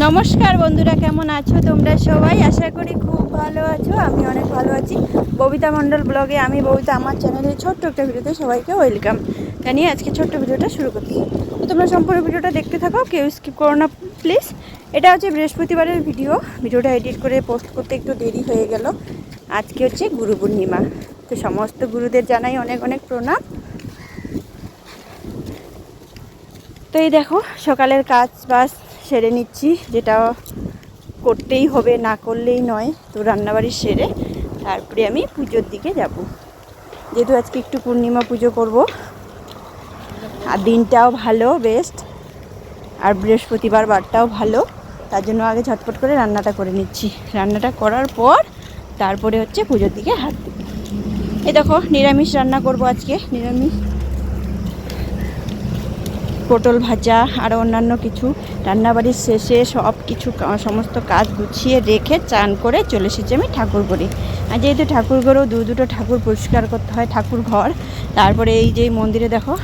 নমস্কার বন্ধুরা, কেমন আছো তোমরা সবাই? আশা করি খুব ভালো আছো, আমি অনেক ভালো আছি। ববিতা মণ্ডল ব্লগে আমি, ববিতা আমার চ্যানেলে ছোট্ট একটা ভিডিওতে সবাইকে ওয়েলকাম জানিয়ে আজকে ছোট্ট ভিডিওটা শুরু করছি। তো তোমরা সম্পূর্ণ ভিডিওটা দেখতে থাকো, কেউ স্কিপ করো না, প্লিজ। এটা হচ্ছে বৃহস্পতিবারের ভিডিও, ভিডিওটা এডিট করে পোস্ট করতে একটু দেরি হয়ে গেল। আজকে হচ্ছে গুরু পূর্ণিমা, তো সমস্ত গুরুদের জানাই অনেক অনেক প্রণাম। তো এই দেখো, সকালের কাজ বাস সেরে নিচ্ছি, যেটা করতেই হবে, না করলেই নয়। তো রান্নাবাড়ি সেরে তারপরে আমি পুজোর দিকে যাব। যেহেতু আজকে একটু পূর্ণিমা পুজো করব, আর দিনটাও ভালো বেস্ট আর বৃহস্পতিবার বারটাও ভালো, তার জন্য আগে ঝটপট করে রান্নাটা করে নিচ্ছি। রান্নাটা করার পর তারপরে হচ্ছে পুজোর দিকে হাত এই দেখো, নিরামিষ রান্না করব আজকে, নিরামিষ পটল ভাজা আরও অন্যান্য কিছু রান্নাবাড়ির শেষে সব কিছু সমস্ত কাজ গুছিয়ে রেখে চান করে চলে এসেছি আমি ঠাকুর ঘরে আর যেহেতু ঠাকুর ঘরেও দু দুটো ঠাকুর পরিষ্কার করতে হয় ঠাকুর ঘর, তারপরে এই যে মন্দিরে দেখো,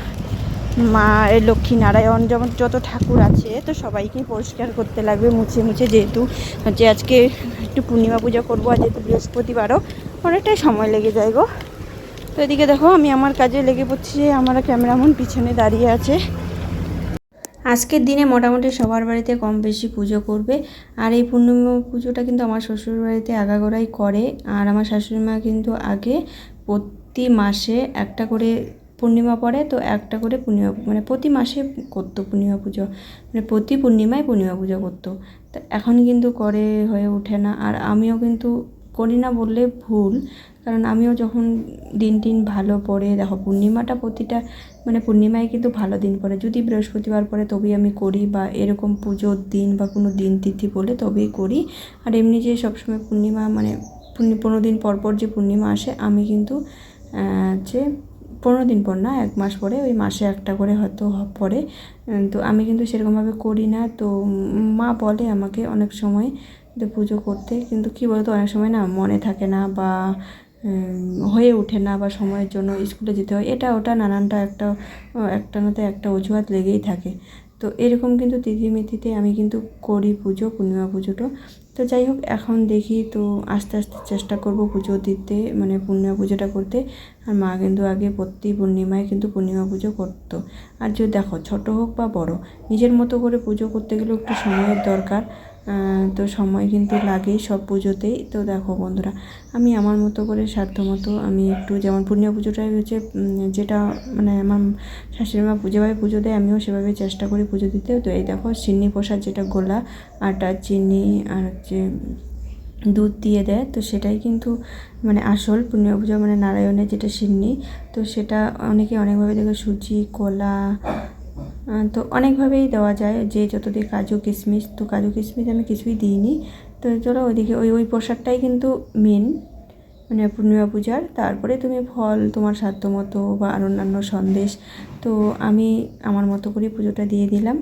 মা লক্ষ্মী নারায়ণ যেমন যত ঠাকুর আছে, তো সবাইকেই পরিষ্কার করতে লাগবে মুছে মুছে যেহেতু হচ্ছে আজকে একটু পূর্ণিমা পূজা করব আর যেহেতু বৃহস্পতিবারও অনেকটাই সময় লেগে যায় গো। তো এদিকে দেখো আমি আমার কাজে লেগে পড়ছি, আমার ক্যামেরাম্যান পিছনে দাঁড়িয়ে আছে। আজকের দিনে মোটামুটি সবার বাড়িতে কম বেশি পুজো করবে। আর এই পূর্ণিমা পুজোটা কিন্তু আমার শ্বশুর বাড়িতে আগাগোড়াই করে। আর আমার শাশুড়ি মা কিন্তু আগে প্রতি মাসে একটা করে পূর্ণিমা পড়ে, তো একটা করে পূর্ণিমা মানে প্রতি মাসে করতো পূর্ণিমা পুজো। মানে প্রতি পূর্ণিমায় পূর্ণিমা পুজো করতো। তা এখন কিন্তু করে হয়ে ওঠে না। আর আমিও কিন্তু করি না বললে ভুল। কারণ আমিও যখন দিন দিন ভালো পড়ে, দেখো পূর্ণিমাটা প্রতিটা মানে পূর্ণিমায় কিন্তু ভালো দিন পড়ে। যদি বৃহস্পতিবার পড়ে তবেই আমি করি বা এরকম পুজোর দিন বা কোনো দিন তিথি বলে তবেই করি। আর এমনি যে সবসময় পূর্ণিমা মানে পনেরো দিন পর পর যে পূর্ণিমা আসে, আমি কিন্তু যে পনেরো দিন পর না, এক মাস পরে, ওই মাসে একটা করে হয়তো পরে তো আমি কিন্তু সেরকমভাবে করি না। তো মা বলে আমাকে অনেক সময় যে পুজো করতে। কিন্তু কী বলতো, অনেক সময় না মনে থাকে না বা হয়ে ওঠে না বা সময়ের জন্য স্কুলে যেতে হয়। এটা ওটা নানানটা একটা একটা নাতে একটা অজুহাত লেগেই থাকে। তো এরকম কিন্তু তিথিমিতিতে আমি কিন্তু করি পুজো, পূর্ণিমা পুজোটা। তো যাই হোক, এখন দেখি তো আস্তে আস্তে চেষ্টা করব পুজো দিতে মানে পূর্ণিমা পুজোটা করতে। আর মা কিন্তু আগে প্রতি পূর্ণিমায় কিন্তু পূর্ণিমা পুজো করতো। আর যদি দেখো, ছোট হোক বা বড়, নিজের মতো করে পুজো করতে গেলেও একটু সময়ের দরকার। তো সময় কিন্তু লাগেই সব পুজোতেই। তো দেখো বন্ধুরা, আমি আমার মতো করে মতো আমি একটু যেমন পূর্ণিমা পুজোটাই হচ্ছে যেটা মানে আমার শাশুড়ি মা যেভাবে পুজো দেয়, আমিও সেভাবে চেষ্টা করি পুজো দিতে। তো এই দেখো সিন্নি প্রসাদ যেটা গোলা, আটা, চিনি আর হচ্ছে দুধ দিয়ে দেয়, তো সেটাই কিন্তু মানে আসল পূর্ণিমা পুজো মানে নারায়ণের যেটা সিন্নি। তো সেটা অনেকে অনেকভাবে দেখে সুজি, কলা তো অনেকভাবেই দেওয়া যায় যে যতদিন কাজু কিশমিশ, তো কাজু কিশমিশ আমি কিছুই দিইনি। তো চলো ওইদিকে ওই ওই প্রসাদটাই কিন্তু মেন মানে পূর্ণিমা পূজার। তারপরে তুমি ফল, তোমার সাধ্য মতো বা অন্যান্য সন্দেশ, তো আমি আমার মতো করে পুজোটা দিয়ে দিলাম।